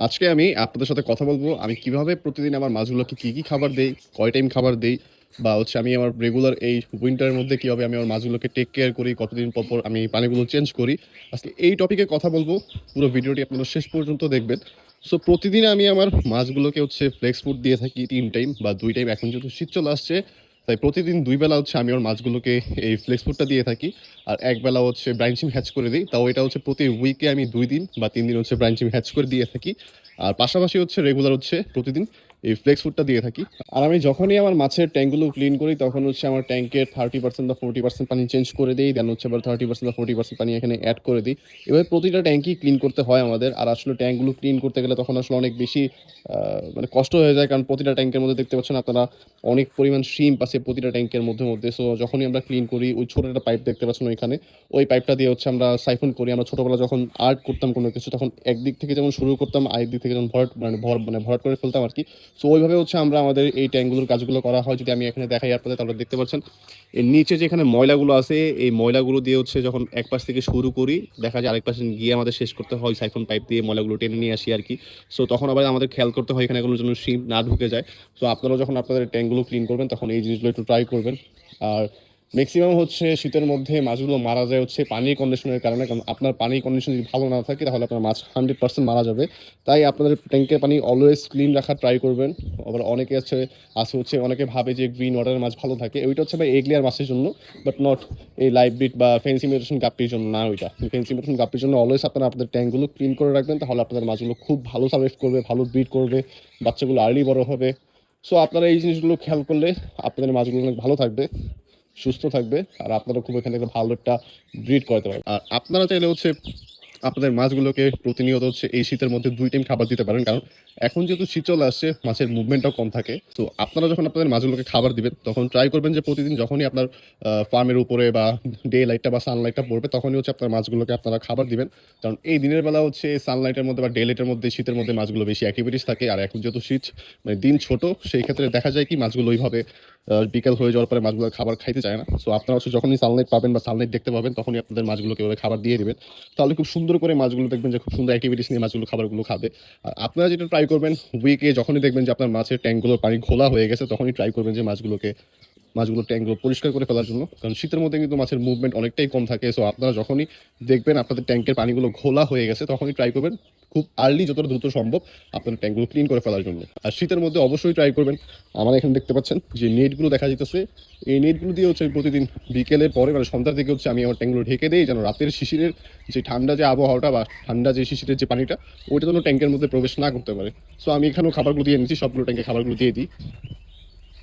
আজকে আমি আপনাদের সাথে কথা বলব, আমি কীভাবে প্রতিদিন আমার মাছগুলোকে কী কী খাবার দেই, কয় টাইম খাবার দেই, বা হচ্ছে আমি আমার রেগুলার এই উইন্টারের মধ্যে কীভাবে আমি আমার মাছগুলোকে টেক কেয়ার করি, কতদিন পর পর আমি পানিগুলো চেঞ্জ করি। আজকে এই টপিকে কথা বলব, পুরো ভিডিওটি আপনারা শেষ পর্যন্ত দেখবেন। সো প্রতিদিন আমি আমার মাছগুলোকে হচ্ছে ফ্লেক্স ফুড দিয়ে থাকি তিন টাইম বা দুই টাইম এখন যেহেতু শীত চলে আসছে তাই প্রতিদিন দুই বেলা হচ্ছে আমি ওর মাছগুলোকে এই ফ্লেক্স ফুডটা দিয়ে থাকি, আর এক বেলা হচ্ছে ব্রাঞ্চিং হ্যাচ করে দিই। তাও এটা হচ্ছে প্রতি উইকে আমি দুই দিন বা তিন দিন হচ্ছে ব্রাঞ্চিং হ্যাচ করে দিয়ে থাকি। আর পাশাপাশি হচ্ছে রেগুলার হচ্ছে প্রতিদিন এই ফ্লেক্স ফুডটা দিয়ে থাকি। আর আমি যখনই আমার মাছের ট্যাঙ্কগুলো ক্লিন করি, তখন হচ্ছে আমার ট্যাঙ্কের থার্টি পার্সেন্ট বা ফোর্টি পার্সেন্ট পানি চেঞ্জ করে দিই দেন হচ্ছে আবার থার্টি পার্সেন্ট বা ফোর্টি পার্সেন্ট পানি এখানে অ্যাড করে দিই। এবার প্রতিটা ট্যাঙ্কই ক্লিন করতে হয় আমাদের। আর আসলে ট্যাঙ্কগুলো ক্লিন করতে গেলে তখন আসলে অনেক বেশি মানে কষ্ট হয়ে যায়, কারণ প্রতিটা ট্যাঙ্কের মধ্যে দেখতে পাচ্ছেন আপনারা অনেক পরিমাণ শিম্প আছে প্রতিটা ট্যাঙ্কের মধ্যে মধ্যে। সো যখনই আমরা ক্লিন করি, ওই ছোটো একটা পাইপ দেখতে পাচ্ছেন ওইখানে। ওই পাইপটা দিয়ে হচ্ছে আমরা সাইফন করি। আমরা ছোটোবেলা যখন আর্ট করতাম কোনো কিছু, তখন একদিক থেকে যেমন শুরু করতাম আরেক দিক থেকে যেমন ভরাট মানে ভর মানে ভরাট করে ফেলতাম আর কি। সো ওইভাবে হচ্ছে আমরা আমাদের এই ট্যাঙ্কগুলোর কাজগুলো করা হয়। যদি আমি এখানে দেখাই আপনাদের, তাহলে দেখতে পাচ্ছেন। এর নিচে যেখানে ময়লাগুলো আছে, এই ময়লাগুলো দিয়ে হচ্ছে যখন এক পাশ থেকে শুরু করি, দেখা যায় আরেক পাশে গিয়ে আমাদের শেষ করতে হয় সাইফোন পাইপ দিয়ে ময়লাগুলো টেনে নিয়ে আসি আর কি। সো তখন আবার আমাদের খেয়াল করতে হয় এখানে কোনো জন্য শিম না ঢুকে যায়। সো আপনারা যখন আপনাদের ট্যাঙ্কগুলো ক্লিন করবেন, তখন এই জিনিসগুলো একটু ট্রাই করবেন। আর ম্যাক্সিমাম হচ্ছে শীতের মধ্যে মাছগুলো মারা যায় হচ্ছে পানির কন্ডিশনের কারণে। কারণ আপনার পানির কন্ডিশন যদি ভালো না থাকে, তাহলে আপনার মাছ হান্ড্রেড পার্সেন্ট মারা যাবে। তাই আপনাদের ট্যাঙ্কের পানি অলওয়েজ ক্লিন রাখার ট্রাই করবেন। আবার অনেকে আছে আছে হচ্ছে অনেকে ভাবে যে গ্রিন ওয়াটারের মাছ ভালো থাকে। ওইটা হচ্ছে ভাই এগলিয়ার মাছের জন্য বাট নট এই লাইভ বিট বা ফেন্সি মেডিসিন গাপ্পির জন্য, না ওইটা। ফেন্সি মেডিসিন গাপ্পির জন্য অলওয়েজ আপনারা আপনাদের ট্যাঙ্কগুলো ক্লিন করে রাখবেন, তাহলে আপনাদের মাছগুলো খুব ভালো সার্ভাইভ করবে, ভালো ব্রিড করবে, বাচ্চাগুলো আর্লি বড় হবে। সো আপনারা এই জিনিসগুলো খেয়াল করলে আপনাদের মাছগুলো অনেক ভালো থাকবে। সুস্থ থাকবে আর আপনারা খুব এখানে একটা ভালো একটা ব্রিড করতে পারবেন। আর আপনারা চাইলে হচ্ছে আপনাদের মাছগুলোকে প্রতিনিয়ত হচ্ছে এই শীতের মধ্যে দুই টাইম খাবার দিতে পারেন। কারণ এখন যেহেতু শীত চলে আসছে, মাছের মুভমেন্টটাও কম থাকে। তো আপনারা যখন আপনাদের মাছগুলোকে খাবার দিবেন, তখন ট্রাই করবেন যে প্রতিদিন যখনই আপনার ফার্মের উপরে বা ডে লাইটটা বা সানলাইটটা পড়বে, তখনই হচ্ছে আপনার মাছগুলোকে আপনারা খাবার দিবেন। কারণ এই দিনের বেলা হচ্ছে সানলাইটের মধ্যে বা ডে লাইটের মধ্যে, শীতের মধ্যে মাছগুলো বেশি অ্যাক্টিভিটিস থাকে। আর এখন যেহেতু শীত মানে দিন ছোট, সেই ক্ষেত্রে দেখা যায় কি মাছগুলো ওইভাবে বিকাল হয়ে যাওয়ার পরে মাছগুলো খাবার খাইতে চায় না। সো আপনারা হচ্ছে যখনই সানলাইট পাবেন বা সালনাইট দেখতে পাবেন, তখনই আপনাদের মাছগুলোকে এভাবে খাবার দিয়ে দেবেন। তাহলে খুব সুন্দর করে মাছগুলো দেখবেন যে, খুব সুন্দর অ্যাক্টিভিটিস নিয়ে মাছগুলো, খাবারগুলো খাবে। আর আপনারা যেটা ট্রাই করবেন উইকে যখনই দেখবেন যে, আপনার মাছের ট্যাঙ্কগুলোর পানি খোলা হয়ে গেছে, তখনই ট্রাই করবেন যে, মাছগুলোকে মাছগুলো ট্যাঙ্কগুলো পরিষ্কার করে ফেলার জন্য। কারণ শীতের মধ্যে কিন্তু মাছের মুভমেন্ট অনেকটাই কম থাকে। সো আপনারা যখনই দেখবেন আপনাদের ট্যাঙ্কের পানিগুলো ঘোলা হয়ে গেছে, তখনই ট্রাই করবেন খুব আর্লি যতটা দ্রুত সম্ভব আপনার ট্যাঙ্কগুলো ক্লিন করে ফেলার জন্য। আর শীতের মধ্যে অবশ্যই ট্রাই করবেন। আমার এখানে দেখতে পাচ্ছেন যে নেটগুলো দেখা যেতেছে এই নেটগুলো দিয়ে হচ্ছে প্রতিদিন বিকেলের পরে মানে সন্ধ্যার দিকে হচ্ছে আমি আমার ট্যাঙ্কগুলো ঢেকে দিই, যেন রাতের শিশিরের যে ঠান্ডা যে আবহাওয়াটা বা ঠান্ডা যে শিশিরের যে পানিটা, ওইটা যেন ট্যাঙ্কের মধ্যে প্রবেশ না করতে পারে। সো আমি এখানেও খাবারগুলো দিয়ে নিচ্ছি সবগুলো ট্যাঙ্কে খাবারগুলো দিয়ে দিই।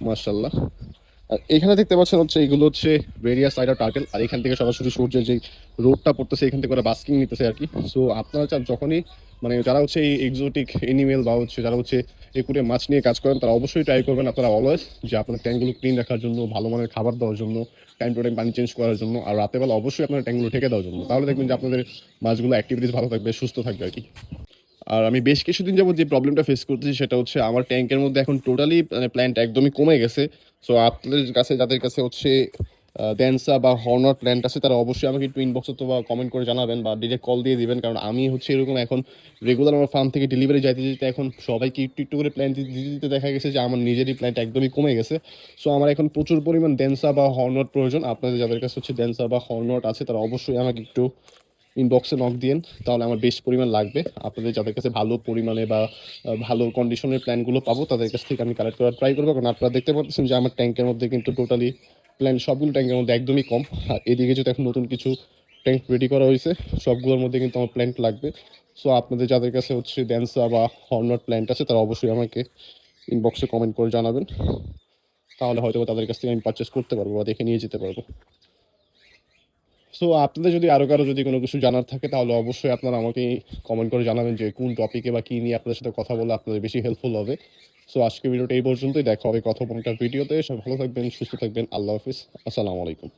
মার্শাল্লাহ আর এখানে দেখতে পাচ্ছেন হচ্ছে এগুলো হচ্ছে রেডিয়াস সাইডার টার্টেল আর এখান থেকে সরাসরি সূর্যের যে রোডটা পড়তেছে, এখান থেকে ওরা বাস্কিং নিতেছে আর কি। সো আপনারা চান যখনই মানে যারা হচ্ছে এই এক্সোটিক এনিমেল বা হচ্ছে যারা হচ্ছে একুরে মাছ নিয়ে কাজ করেন, তারা অবশ্যই ট্রাই করবেন আপনারা অলওয়েজ যে আপনার ট্যাঙ্কগুলো ক্লিন রাখার জন্য, ভালো মানের খাবার দেওয়ার জন্য টাইম টু টাইম পানি চেঞ্জ করার জন্য, আর রাতেবেলা অবশ্যই আপনার ট্যাঙ্কগুলো ঠেকে দেওয়ার জন্য। তাহলে দেখবেন যে আপনাদের মাছগুলো অ্যাক্টিভিটিস ভালো থাকবে, সুস্থ থাকবে আর কি। আর আমি বেশ কিছুদিন যাবত যে প্রবলেমটা ফেস করতেছি সেটা হচ্ছে আমার ট্যাঙ্কের মধ্যে এখন টোটালি মানে প্ল্যান্ট একদমই কমে গেছে। সো আপনাদের কাছে, যাদের কাছে হচ্ছে ড্যান্সা বা হর্নার প্ল্যান্ট আছে, তারা অবশ্যই আমাকে একটু ইনবক্সে তো বা কমেন্ট করে জানাবেন বা ডিরেক্ট কল দিয়ে দিবেন। কারণ আমি হচ্ছে এরকম এখন রেগুলার আমার ফার্ম থেকে ডেলিভারি যাইতে যেতে এখন সবাইকে একটু একটু করে প্ল্যান্ট দিতে দিতে দেখা গেছে যে আমার নিজেরই প্ল্যান্ট একদমই কমে গেছে। সো আমার এখন প্রচুর পরিমাণ ড্যান্সা বা হর্নট প্রয়োজন। আপনাদের, যাদের কাছে হচ্ছে ড্যান্সা বা হর্নট আছে, তারা অবশ্যই আমাকে একটু ইনবক্সে নক দিন তাহলে আমার বেশ পরিমাণ লাগবে। আপনাদের যাদের কাছে ভালো পরিমাণে বা ভালো কন্ডিশনের প্ল্যানগুলো পাবো, তাদের কাছ থেকে আমি কালেক্ট করার ট্রাই করব। কারণ আপনারা দেখতে পাচ্ছেন যে আমার ট্যাঙ্কের মধ্যে কিন্তু টোটালি প্ল্যান সবগুলো ট্যাঙ্কের মধ্যে একদমই কম। আর এদিকে যদি এখন নতুন কিছু ট্যাঙ্ক রেডি করা হয়েছে, সবগুলোর মধ্যে কিন্তু আমার প্ল্যান্ট লাগবে। সো আপনাদের যাদের কাছে হচ্ছে ড্যান্সা বা হর্নট প্ল্যান্ট আছে, তারা অবশ্যই আমাকে ইনবক্সে কমেন্ট করে জানাবেন। তাহলে হয়তো তাদের কাছ থেকে আমি পারচেস করতে পারব বা দেখে নিয়ে যেতে পারব। সো আপনাদের যদি আরও কারও যদি কোনো কিছু জানার থাকে, তাহলে অবশ্যই আপনারা আমাকে কমেন্ট করে জানাবেন যে কোন টপিকে বা কী নিয়ে আপনাদের সাথে কথা বলে আপনাদের বেশি হেল্পফুল হবে। সো আজকে ভিডিওটা এই পর্যন্তই। দেখা হবে কথা ভিডিওতে। সব ভালো থাকবেন, সুস্থ থাকবেন। আল্লাহ হাফিজ। আসসালামু আলাইকুম।